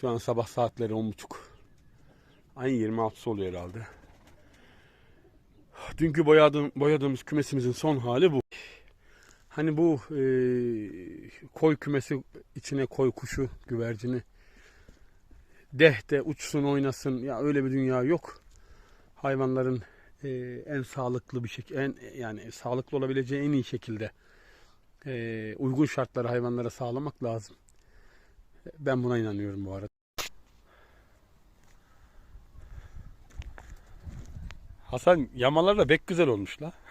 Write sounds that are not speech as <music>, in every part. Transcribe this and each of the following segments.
Şu an sabah saatleri 10.30. Ayın 26'sı oluyor herhalde. Dünkü boyadığım, boyadığımız kümesimizin son hali bu. Hani bu e, koy kümesi içine koy kuşu, güvercini deh de uçsun oynasın ya öyle bir dünya yok. Hayvanların e, en sağlıklı bir şekilde en yani sağlıklı olabileceği en iyi şekilde e, uygun şartları hayvanlara sağlamak lazım. Ben buna inanıyorum bu arada. Hasan yamalar da pek güzel olmuş la. <laughs>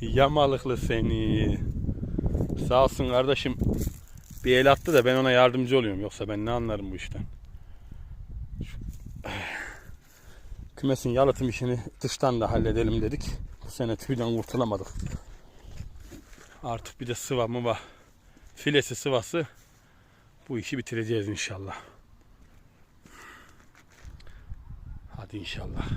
Yamalıklı seni. Sağ olsun kardeşim. Bir el attı da ben ona yardımcı oluyorum. Yoksa ben ne anlarım bu işten. Kümesin yalıtım işini dıştan da halledelim dedik. Bu sene tüyden kurtulamadık. Artık bir de sıva mıva filesi sıvası bu işi bitireceğiz inşallah. Hadi inşallah.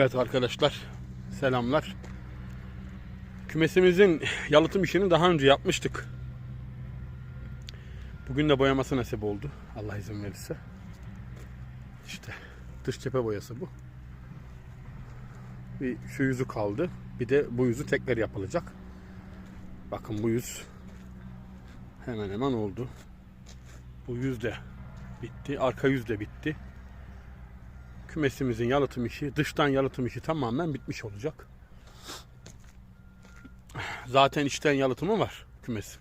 Evet arkadaşlar selamlar. Kümesimizin yalıtım işini daha önce yapmıştık. Bugün de boyaması nasip oldu. Allah izin verirse. İşte dış cephe boyası bu. Bir şu yüzü kaldı. Bir de bu yüzü tekrar yapılacak. Bakın bu yüz hemen hemen oldu. Bu yüz de bitti. Arka yüz de bitti kümesimizin yalıtım işi, dıştan yalıtım işi tamamen bitmiş olacak. Zaten içten yalıtımı var kümes.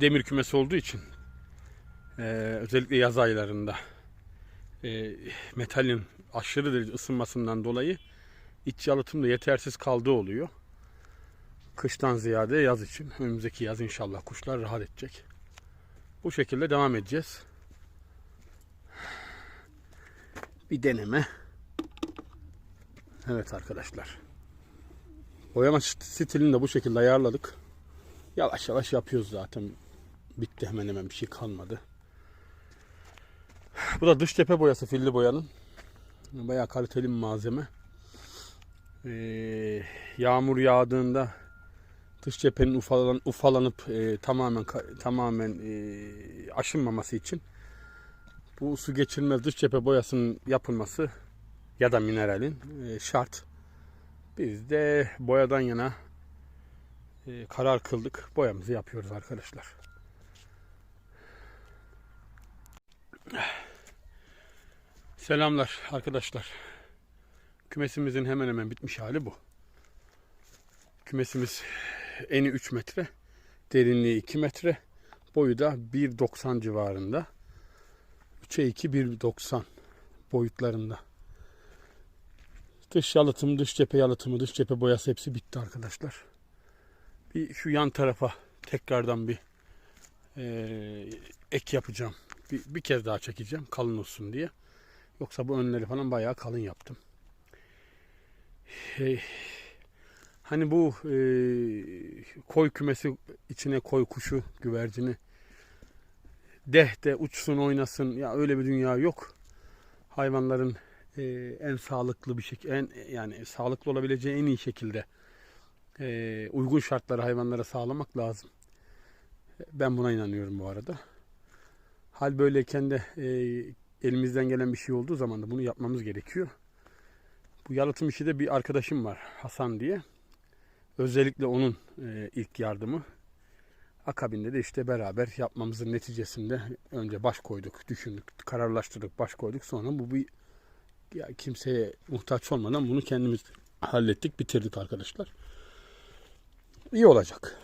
Demir kümesi olduğu için eee, özellikle yaz aylarında eee, metalin aşırı derece ısınmasından dolayı iç yalıtım da yetersiz kaldığı oluyor. Kıştan ziyade yaz için. Önümüzdeki yaz inşallah kuşlar rahat edecek. Bu şekilde devam edeceğiz. Bir deneme. Evet arkadaşlar. Boyama stilini de bu şekilde ayarladık. Yavaş yavaş yapıyoruz zaten. Bitti hemen hemen bir şey kalmadı. Bu da dış cephe boyası filli boyanın. Bayağı kaliteli bir malzeme. Ee, yağmur yağdığında dış cephenin ufalan, ufalanıp e, tamamen tamamen e, aşınmaması için bu su geçirmez dış cephe boyasının yapılması ya da mineralin e, şart. Biz de boyadan yana e, karar kıldık. Boyamızı yapıyoruz arkadaşlar. Selamlar arkadaşlar. Kümesimizin hemen hemen bitmiş hali bu. Kümesimiz eni 3 metre, derinliği 2 metre, boyu da 1.90 civarında. 3'e 2 1.90 boyutlarında. Dış yalıtım, dış cephe yalıtımı, dış cephe boyası hepsi bitti arkadaşlar. Bir şu yan tarafa tekrardan bir e, ek yapacağım. Bir, bir kez daha çekeceğim kalın olsun diye. Yoksa bu önleri falan bayağı kalın yaptım. E, hani bu e, koy kümesi içine koy kuşu, güvercini deh de uçsun oynasın ya öyle bir dünya yok. Hayvanların e, en sağlıklı bir şekilde en yani sağlıklı olabileceği en iyi şekilde e, uygun şartları hayvanlara sağlamak lazım. Ben buna inanıyorum bu arada. Hal böyleyken de e, elimizden gelen bir şey olduğu zaman da bunu yapmamız gerekiyor. Bu yalıtım işi de bir arkadaşım var Hasan diye. Özellikle onun e, ilk yardımı Akabinde de işte beraber yapmamızın neticesinde önce baş koyduk, düşündük, kararlaştırdık, baş koyduk. Sonra bu bir ya kimseye muhtaç olmadan bunu kendimiz hallettik, bitirdik arkadaşlar. İyi olacak.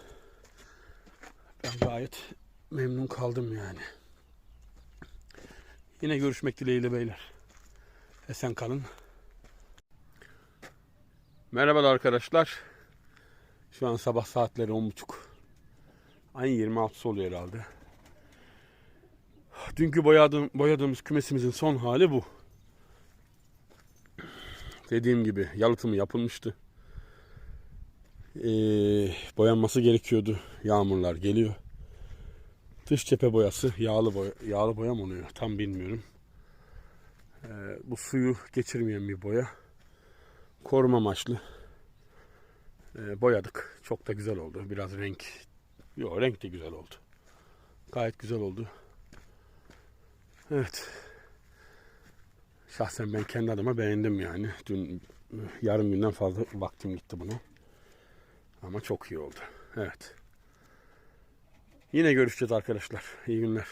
Ben gayet memnun kaldım yani. Yine görüşmek dileğiyle beyler. Esen kalın. Merhabalar arkadaşlar. Şu an sabah saatleri 10.30. Ayın 26'sı oluyor herhalde. Dünkü boyadığım, boyadığımız kümesimizin son hali bu. Dediğim gibi yalıtımı yapılmıştı. Ee, boyanması gerekiyordu. Yağmurlar geliyor. Dış cephe boyası yağlı boya, yağlı boya mı oluyor tam bilmiyorum. Ee, bu suyu geçirmeyen bir boya. Koruma amaçlı. Ee, boyadık. Çok da güzel oldu. Biraz renk. Yok renk de güzel oldu. Gayet güzel oldu. Evet. Şahsen ben kendi adıma beğendim yani. Dün yarım günden fazla vaktim gitti buna. Ama çok iyi oldu. Evet. Yine görüşeceğiz arkadaşlar. İyi günler.